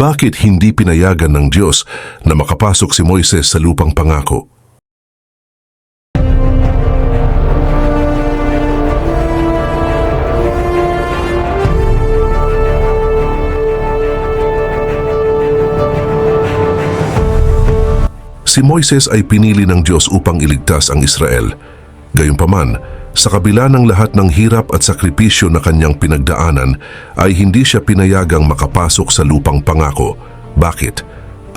Bakit hindi pinayagan ng Diyos na makapasok si Moises sa lupang pangako? Si Moises ay pinili ng Diyos upang iligtas ang Israel. Gayunpaman, sa kabila ng lahat ng hirap at sakripisyo na kanyang pinagdaanan, ay hindi siya pinayagang makapasok sa lupang pangako. Bakit?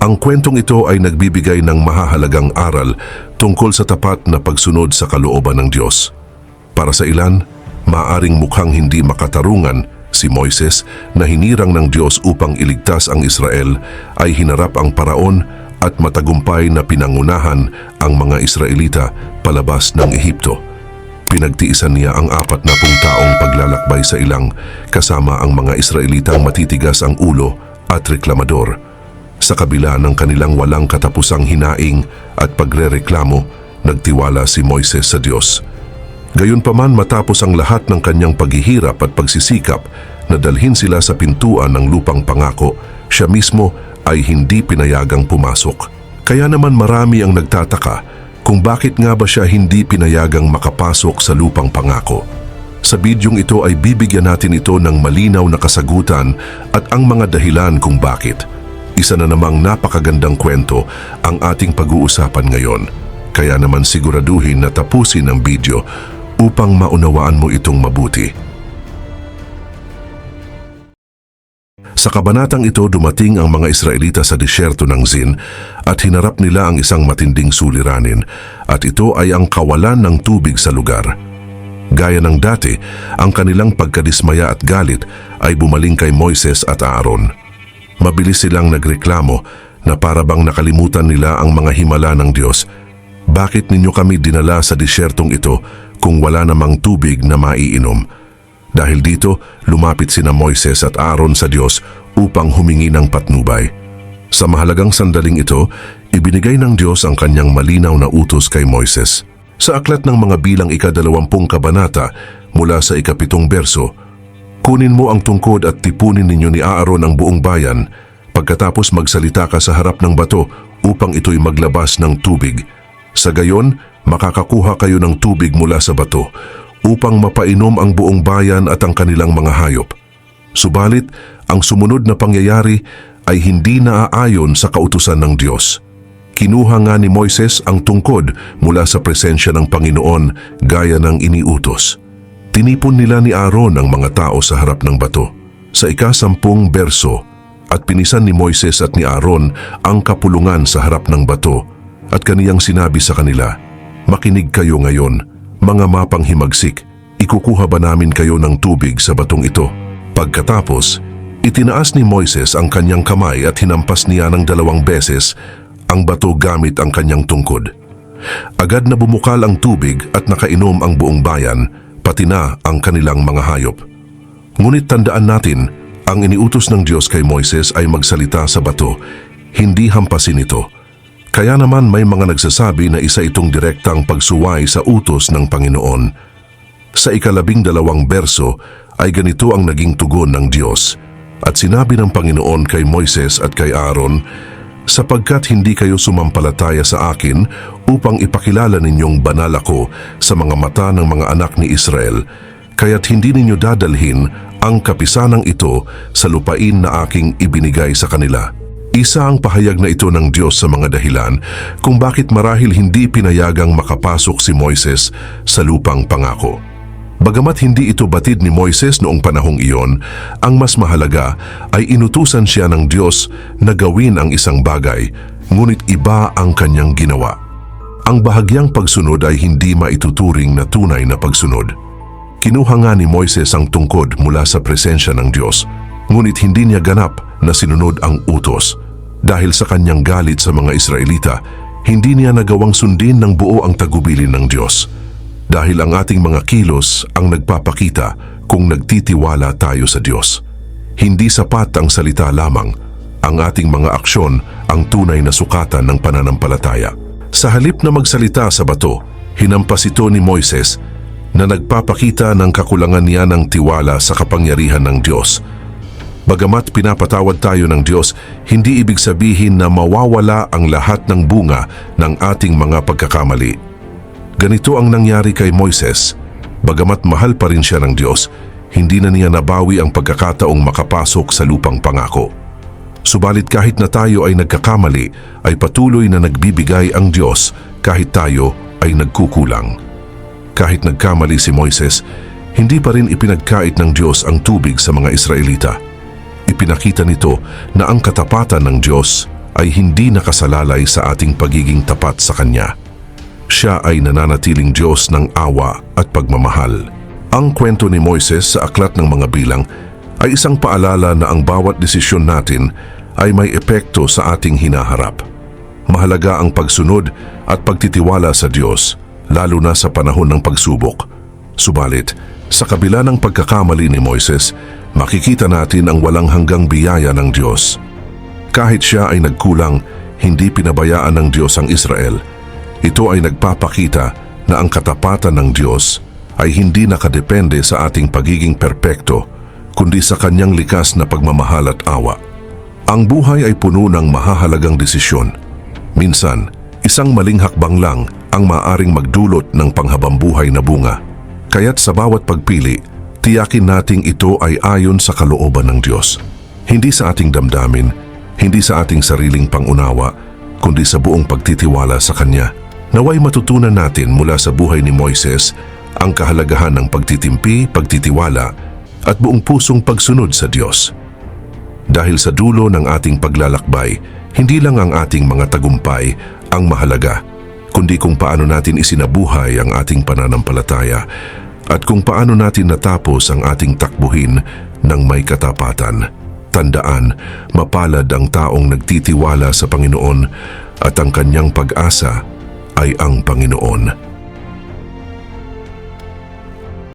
Ang kwentong ito ay nagbibigay ng mahahalagang aral tungkol sa tapat na pagsunod sa kalooban ng Diyos. Para sa ilan, maaring mukhang hindi makatarungan si Moises na hinirang ng Diyos upang iligtas ang Israel ay hinarap ang paraon at matagumpay na pinangunahan ang mga Israelita palabas ng Ehipto. Pinagtiisan niya ang apat na pung taong paglalakbay sa ilang kasama ang mga Israelitang matitigas ang ulo at reklamador. Sa kabila ng kanilang walang katapusang hinaing at pagrereklamo, nagtiwala si Moises sa Diyos. Gayunpaman matapos ang lahat ng kanyang paghihirap at pagsisikap na dalhin sila sa pintuan ng lupang pangako, siya mismo ay hindi pinayagang pumasok. Kaya naman marami ang nagtataka kung bakit nga ba siya hindi pinayagang makapasok sa lupang pangako. Sa bidyong ito ay bibigyan natin ito ng malinaw na kasagutan at ang mga dahilan kung bakit. Isa na namang napakagandang kwento ang ating pag-uusapan ngayon. Kaya naman siguraduhin na tapusin ang video upang maunawaan mo itong mabuti. Sa kabanatang ito dumating ang mga Israelita sa disyerto ng Zin at hinarap nila ang isang matinding suliranin at ito ay ang kawalan ng tubig sa lugar. Gaya ng dati, ang kanilang pagkadismaya at galit ay bumaling kay Moises at Aaron. Mabilis silang nagreklamo na para bang nakalimutan nila ang mga himala ng Diyos. Bakit ninyo kami dinala sa disyertong ito kung wala namang tubig na maiinom? Dahil dito, lumapit sina Moises at Aaron sa Diyos upang humingi ng patnubay. Sa mahalagang sandaling ito, ibinigay ng Diyos ang kanyang malinaw na utos kay Moises. Sa aklat ng mga bilang ikadalawampung kabanata mula sa ikapitong berso, Kunin mo ang tungkod at tipunin ninyo ni Aaron ang buong bayan, pagkatapos magsalita ka sa harap ng bato upang ito'y maglabas ng tubig. Sa gayon, makakakuha kayo ng tubig mula sa bato upang mapainom ang buong bayan at ang kanilang mga hayop. Subalit, ang sumunod na pangyayari ay hindi naaayon sa kautusan ng Diyos. Kinuha nga ni Moises ang tungkod mula sa presensya ng Panginoon gaya ng iniutos. Tinipon nila ni Aaron ang mga tao sa harap ng bato. Sa ikasampung berso, at pinisan ni Moises at ni Aaron ang kapulungan sa harap ng bato at kaniyang sinabi sa kanila, Makinig kayo ngayon, mga mapang himagsik, ikukuha ba namin kayo ng tubig sa batong ito? Pagkatapos, itinaas ni Moises ang kanyang kamay at hinampas niya ng dalawang beses ang bato gamit ang kanyang tungkod. Agad na bumukal ang tubig at nakainom ang buong bayan, pati na ang kanilang mga hayop. Ngunit tandaan natin, ang iniutos ng Diyos kay Moises ay magsalita sa bato, hindi hampasin ito. Kaya naman may mga nagsasabi na isa itong direktang pagsuway sa utos ng Panginoon. Sa ikalabing dalawang berso ay ganito ang naging tugon ng Diyos. At sinabi ng Panginoon kay Moises at kay Aaron, sapagkat hindi kayo sumampalataya sa akin upang ipakilala ninyong banal ako sa mga mata ng mga anak ni Israel, kaya't hindi ninyo dadalhin ang kapisanang ito sa lupain na aking ibinigay sa kanila. Isa ang pahayag na ito ng Diyos sa mga dahilan kung bakit marahil hindi pinayagang makapasok si Moises sa lupang pangako. Bagamat hindi ito batid ni Moises noong panahong iyon, ang mas mahalaga ay inutusan siya ng Diyos na gawin ang isang bagay, ngunit iba ang kanyang ginawa. Ang bahagyang pagsunod ay hindi maituturing na tunay na pagsunod. Kinuha nga ni Moises ang tungkod mula sa presensya ng Diyos, ngunit hindi niya ganap na sinunod ang utos. Dahil sa kanyang galit sa mga Israelita, hindi niya nagawang sundin ng buo ang tagubilin ng Diyos. Dahil ang ating mga kilos ang nagpapakita kung nagtitiwala tayo sa Diyos. Hindi sapat ang salita lamang, ang ating mga aksyon ang tunay na sukatan ng pananampalataya. Sa halip na magsalita sa bato, hinampas ito ni Moises na nagpapakita ng kakulangan niya ng tiwala sa kapangyarihan ng Diyos. Bagamat pinapatawad tayo ng Diyos, hindi ibig sabihin na mawawala ang lahat ng bunga ng ating mga pagkakamali. Ganito ang nangyari kay Moises. Bagamat mahal pa rin siya ng Diyos, hindi na niya nabawi ang pagkakataong makapasok sa lupang pangako. Subalit kahit na tayo ay nagkakamali, ay patuloy na nagbibigay ang Diyos kahit tayo ay nagkukulang. Kahit nagkamali si Moises, hindi pa rin ipinagkait ng Diyos ang tubig sa mga Israelita. Ipinakita nito na ang katapatan ng Diyos ay hindi nakasalalay sa ating pagiging tapat sa Kanya. Siya ay nananatiling Diyos ng awa at pagmamahal. Ang kwento ni Moises sa Aklat ng Mga Bilang ay isang paalala na ang bawat desisyon natin ay may epekto sa ating hinaharap. Mahalaga ang pagsunod at pagtitiwala sa Diyos, lalo na sa panahon ng pagsubok. Subalit, sa kabila ng pagkakamali ni Moises, makikita natin ang walang hanggang biyaya ng Diyos. Kahit siya ay nagkulang, hindi pinabayaan ng Diyos ang Israel. Ito ay nagpapakita na ang katapatan ng Diyos ay hindi nakadepende sa ating pagiging perpekto, kundi sa kanyang likas na pagmamahal at awa. Ang buhay ay puno ng mahahalagang desisyon. Minsan, isang maling hakbang lang ang maaring magdulot ng panghabambuhay na bunga. Kaya't sa bawat pagpili, tiyakin nating ito ay ayon sa kalooban ng Diyos. Hindi sa ating damdamin, hindi sa ating sariling pangunawa, kundi sa buong pagtitiwala sa Kanya. Naway matutunan natin mula sa buhay ni Moises ang kahalagahan ng pagtitimpi, pagtitiwala, at buong pusong pagsunod sa Diyos. Dahil sa dulo ng ating paglalakbay, hindi lang ang ating mga tagumpay ang mahalaga, kundi kung paano natin isinabuhay ang ating pananampalataya at kung paano natin natapos ang ating takbuhin ng may katapatan. Tandaan, mapalad ang taong nagtitiwala sa Panginoon at ang kanyang pag-asa ay ang Panginoon.